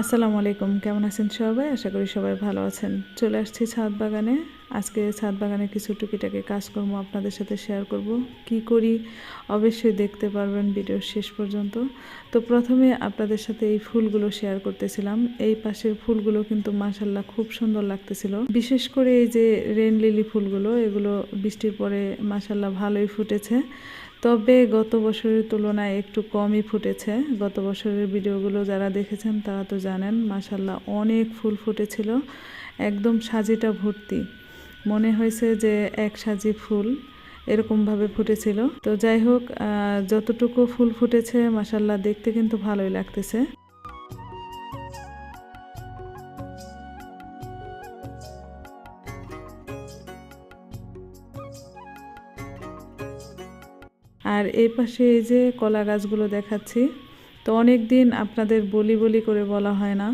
আসসালামু আলাইকুম, কেমন আছেন সবাই? আশা করি সবাই ভালো আছেন। চলে আসছি ছাদ বাগানে। আজকে ছাদ বাগানে কিছু টুকিটাকি কাজকর্ম আপনাদের সাথে শেয়ার করব। কি করি? অবশ্যই দেখতে পারবেন ভিডিওর শেষ পর্যন্ত। তো প্রথমে আপনাদের সাথে এই ফুলগুলো শেয়ার করতেছিলাম। এই পাশের ফুলগুলো কিন্তু মাসাল্লাহ খুব সুন্দর লাগতেছিল। বিশেষ করে এই যে রেন লিলি ফুলগুলো, এগুলো বৃষ্টির পরে মাসাল্লাহ ভালোই ফুটেছে। তবে গত বছরের তুলনায় একটু কমই ফুটেছে। গত বছরের ভিডিওগুলো যারা দেখেছেন তারা তো জানেন মাসাল্লাহ অনেক ফুল ফুটেছিল। একদম সাজিটা ভর্তি। মনে হয়েছে যে এক সাজি ফুল এরকমভাবে ফুটেছিল। তো যাই হোক যতটুকু ফুল ফুটেছে মাসাল্লাহ দেখতে কিন্তু ভালোই লাগতেছে। আর এই পাশে এই যে কলা গাছগুলো দেখাচ্ছি, তো অনেক দিন আপনাদের বলি বলি করে বলা হয় না।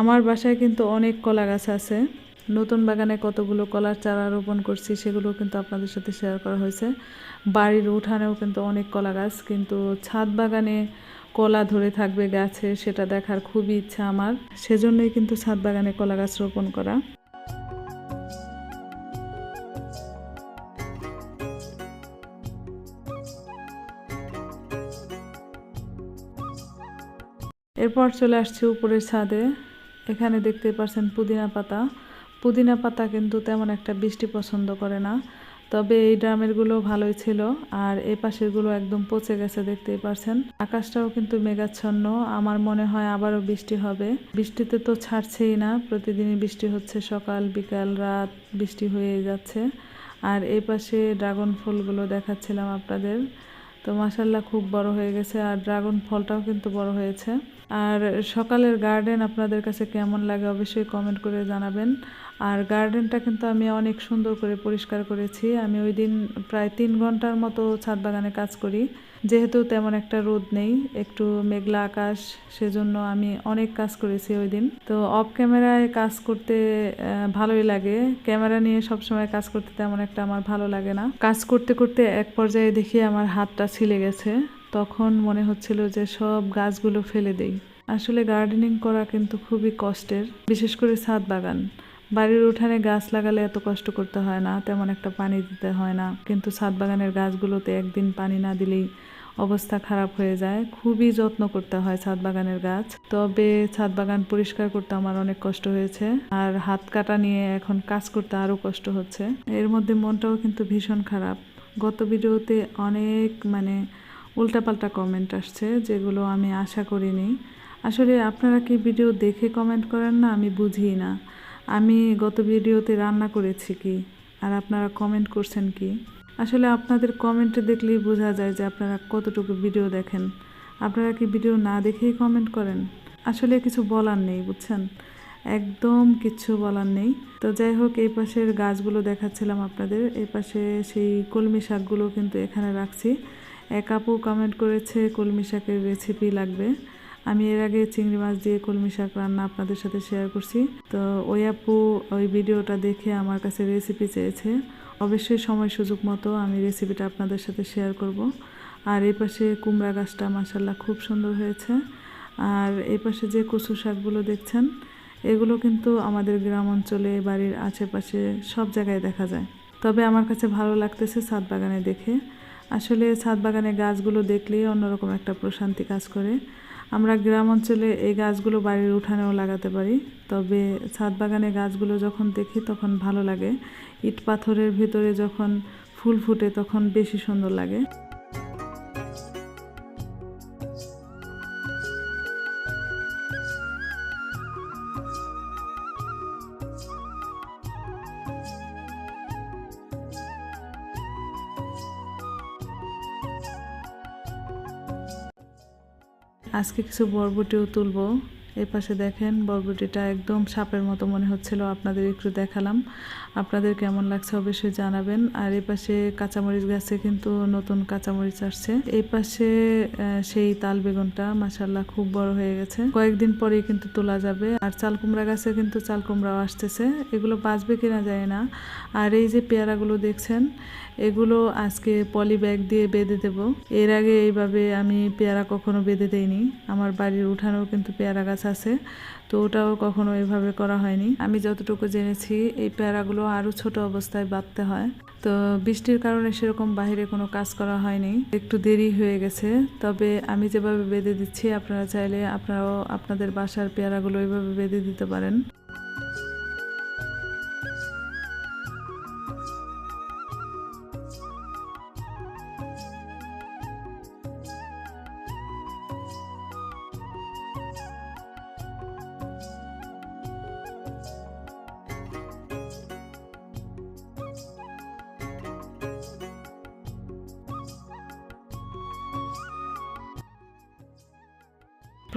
আমার বাসায় কিন্তু অনেক কলা গাছ আছে। নতুন বাগানে কতগুলো কলার চারা রোপণ করছি সেগুলো কিন্তু আপনাদের সাথে শেয়ার করা হয়েছে। বাড়ির উঠানেও কিন্তু অনেক কলা গাছ, কিন্তু ছাদ বাগানে কলা ধরে থাকবে গাছে, সেটা দেখার খুবই ইচ্ছা আমার। সেজন্যই কিন্তু ছাদ বাগানে কলা গাছ রোপণ করা। এরপর চলে আসছি উপরের ছাদে। এখানে দেখতে পাচ্ছেন পুদিনা পাতা। পুদিনা পাতা কিন্তু তেমন একটা বৃষ্টি পছন্দ করে না। তবে এই ড্রামেরগুলো ভালোই ছিল আর এই পাশেরগুলো একদম পচে গেছে দেখতেই পারছেন। আকাশটাও কিন্তু মেঘাচ্ছন্ন। আমার মনে হয় আবারও বৃষ্টি হবে। বৃষ্টিতে তো ছাড়ছেই না। প্রতিদিনই বৃষ্টি হচ্ছে সকাল, বিকাল, রাত বৃষ্টি হয়ে যাচ্ছে। আর এই পাশে ড্রাগন ফুলগুলো দেখাচ্ছিলাম আপনাদের। তো মাসাল্লাহ খুব বড় হয়ে গেছে আর ড্রাগন ফলটাও কিন্তু বড় হয়েছে। আর সকালের গার্ডেন আপনাদের কাছে কেমন লাগে অবশ্যই কমেন্ট করে জানাবেন। আর গার্ডেনটা কিন্তু আমি অনেক সুন্দর করে পরিষ্কার করেছি। আমি ওই দিন প্রায় তিন ঘণ্টার মতো ছাদ বাগানে কাজ করি। যেহেতু তেমন একটা রোদ নেই, একটু মেঘলা আকাশ, সেজন্য আমি অনেক কাজ করেছি ওই দিন। তো অফ ক্যামেরায় কাজ করতে ভালোই লাগে। ক্যামেরা নিয়ে সবসময় কাজ করতে তেমন একটা আমার ভালো লাগে না। কাজ করতে করতে এক পর্যায়ে দেখি আমার হাতটা ছিলে গেছে। তখন মনে হচ্ছিল যে সব গাছগুলো ফেলে দেই। আসলে গার্ডেনিং করা কিন্তু খুবই কষ্টের, বিশেষ করে ছাদ বাগান। বাড়ির উঠানে গাছ লাগালে এত কষ্ট করতে হয় না, তেমন একটা পানি দিতে হয় না। কিন্তু ছাদ বাগানের গাছগুলোতে একদিন পানি না দিলেই অবস্থা খারাপ হয়ে যায়। খুবই যত্ন করতে হয় ছাদ বাগানের গাছ। তবে ছাদ বাগান পরিষ্কার করতে আমার অনেক কষ্ট হয়েছে আর হাত কাটা নিয়ে এখন কাজ করতে আরও কষ্ট হচ্ছে। এর মধ্যে মনটাও কিন্তু ভীষণ খারাপ। গত ভিডিওতে অনেক মানে উল্টাপাল্টা কমেন্ট আসছে যেগুলো আমি আশা করিনি। আসলে আপনারা কি ভিডিও দেখে কমেন্ট করেন না আমি বুঝি না। আমি গত ভিডিওতে রান্না করেছি কি? আর আপনারা কমেন্ট করছেন কি? আসলে আপনাদের কমেন্টে দেখলেই বোঝা যায় যে আপনারা কতটুকু ভিডিও দেখেন। আপনারা কি ভিডিও না দেখেই কমেন্ট করেন? আসলে কিছু বলার নেই, বুঝছেন? একদম কিচ্ছু বলার নেই। তো যাই হোক, এই পাশের গাছগুলো দেখাচ্ছিলাম আপনাদের। এই পাশে সেই কলমি শাকগুলো কিন্তু এখানে রাখছি। এক আপু কমেন্ট করেছে, কলমি শাকের রেসিপি লাগবে। আমি এর আগে চিংড়ি মাছ দিয়ে কলমি শাক রান্না আপনাদের সাথে শেয়ার করছি। তো ওই আপু ওই ভিডিওটা দেখে আমার কাছে রেসিপি চেয়েছে। অবশ্যই সময় সুযোগ মতো আমি রেসিপিটা আপনাদের সাথে শেয়ার করব। আর এই পাশে কুমড়া গাছটা মাসাল্লাহ খুব সুন্দর হয়েছে। আর এই পাশে যে কচু শাকগুলো দেখছেন, এগুলো কিন্তু আমাদের গ্রাম অঞ্চলে, বাড়ির আশেপাশে সব জায়গায় দেখা যায়। তবে আমার কাছে ভালো লাগতেছে ছাদ বাগানে দেখে। আসলে ছাদ বাগানে গাছগুলো দেখলেই অন্যরকম একটা প্রশান্তি কাজ করে। আমরা গ্রাম অঞ্চলে এই গাছগুলো বাড়ির উঠানেও লাগাতে পারি। তবে ছাদ বাগানে গাছগুলো যখন দেখি তখন ভালো লাগে। ইট পাথরের ভিতরে যখন ফুল ফুটে তখন বেশি সুন্দর লাগে। আজকে কিছু বরবটিও তুলবো। এই পাশে দেখেন, বরবটিটা একদম সাপের মতো মনে হচ্ছিল, আপনাদের একটু দেখালাম। আপনাদের কেমন লাগছে অবশ্যই জানাবেন। আর এই পাশে কাঁচামরিচ গাছে কিন্তু নতুন কাঁচামরিচ আসছে। এই পাশে সেই তাল বেগুনটা মাসাল্লাহ খুব বড় হয়ে গেছে। কয়েকদিন পরেই কিন্তু তোলা যাবে। আর চাল কুমড়া গাছে কিন্তু চাল কুমড়াও আসতেছে। এগুলো বাঁচবে কিনা যায় না। আর এই যে পেয়ারাগুলো দেখছেন, এগুলো আজকে পলি ব্যাগ দিয়ে বেঁধে দেব। এর আগে এইভাবে আমি পেয়ারা কখনো বেঁধে দেইনি। আমার বাড়ির উঠানেও কিন্তু পেয়ারা গাছ আছে। তো ওটাও কখনো এভাবে করা হয়নি। আমি যতটুকু জেনেছি, এই প্যারাগুলো আরও ছোট অবস্থায় বাঁধতে হয়। তো বৃষ্টির কারণে সেরকম বাহিরে কোনো কাজ করা হয়নি। একটু দেরি হয়ে গেছে। তবে আমি যেভাবে বেঁধে দিচ্ছি, আপনারা চাইলে আপনারাও আপনাদের বাসার পেয়ারাগুলো এইভাবে বেঁধে দিতে পারেন।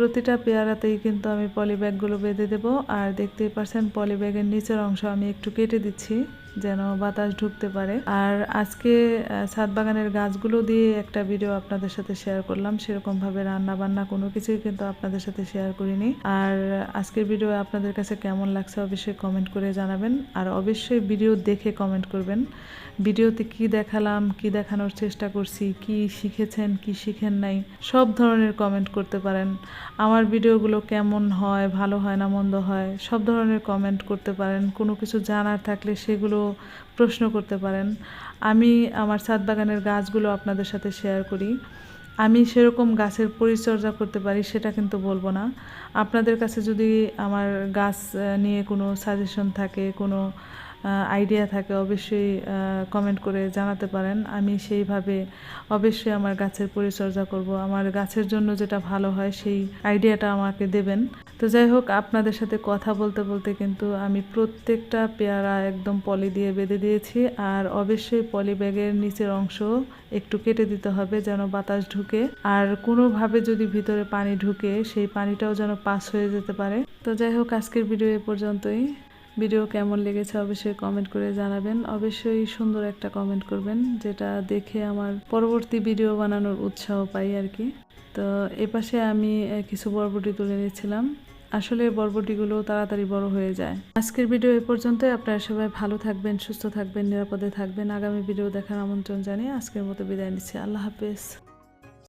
প্রতিটা পেয়ারাতেই কিন্তু আমি পলিব্যাগগুলো বেঁধে দেবো। আর দেখতেই পারছেন পলিব্যাগের নিচের অংশ আমি একটু কেটে দিচ্ছি। যেন বাতাস ঢুকতে পারে। আর আজকে ছাদ বাগানের গাছগুলো দিয়ে একটা ভিডিও আপনাদের সাথে শেয়ার করলাম। সেরকমভাবে রান্না বান্না কোনো কিছুই কিন্তু আপনাদের সাথে শেয়ার করিনি। আর আজকের ভিডিও আপনাদের কাছে কেমন লাগছে অবশ্যই কমেন্ট করে জানাবেন। আর অবশ্যই ভিডিও দেখে কমেন্ট করবেন। ভিডিওতে কি দেখালাম, কি দেখানোর চেষ্টা করছি, কি শিখেছেন, কি শিখেন নাই, সব ধরনের কমেন্ট করতে পারেন। আমার ভিডিওগুলো কেমন হয়, ভালো হয় না মন্দ হয়, সব ধরনের কমেন্ট করতে পারেন। কোনো কিছু জানার থাকলে সেগুলো প্রশ্ন করতে পারেন। আমি আমার ছাদ বাগানের গাছগুলো আপনাদের সাথে শেয়ার করি। আমি সেরকম গাছের পরিচর্যা করতে পারি সেটা কিন্তু বলব না। আপনাদের কাছে যদি আমার গাছ নিয়ে কোনো সাজেশন থাকে, কোনো আইডিয়া থাকে, অবশ্যই কমেন্ট করে জানাতে পারেন। আমি সেইভাবে অবশ্যই আমার গাছের পরিচর্যা করব। আমার গাছের জন্য যেটা ভালো হয়, সেই আইডিয়াটা আমাকে দেবেন। তো যাই হোক, আপনাদের সাথে কথা বলতে বলতে কিন্তু আমি প্রত্যেকটা পেয়ারা একদম পলি দিয়ে বেঁধে দিয়েছি। আর অবশ্যই পলি ব্যাগের নিচের অংশ একটু কেটে দিতে হবে যেন বাতাস ঢুকে। আর কোনোভাবে যদি ভিতরে পানি ঢুকে, সেই পানিটাও যেন পাস হয়ে যেতে পারে। তো যাই হোক, আজকের ভিডিও এ পর্যন্তই। ভিডিও কেমন লেগেছে অবশ্যই কমেন্ট করে জানাবেন। অবশ্যই সুন্দর একটা কমেন্ট করবেন, যেটা দেখে আমার পরবর্তী ভিডিও বানানোর উৎসাহ পাই আর কি। তো এপাশে আমি কিছু বরবটি তুলে নিয়েছিলাম আসলে বরবটিগুলো তাড়াতাড়ি বড় হয়ে যায়। আজকের ভিডিও এ পর্যন্ত আপনারা সবাই ভালো থাকবেন, সুস্থ থাকবেন, নিরাপদে থাকবেন। আগামী ভিডিও দেখার আমন্ত্রণ জানিয়ে আজকের মতো বিদায় নিচ্ছি। আল্লাহ হাফেজ।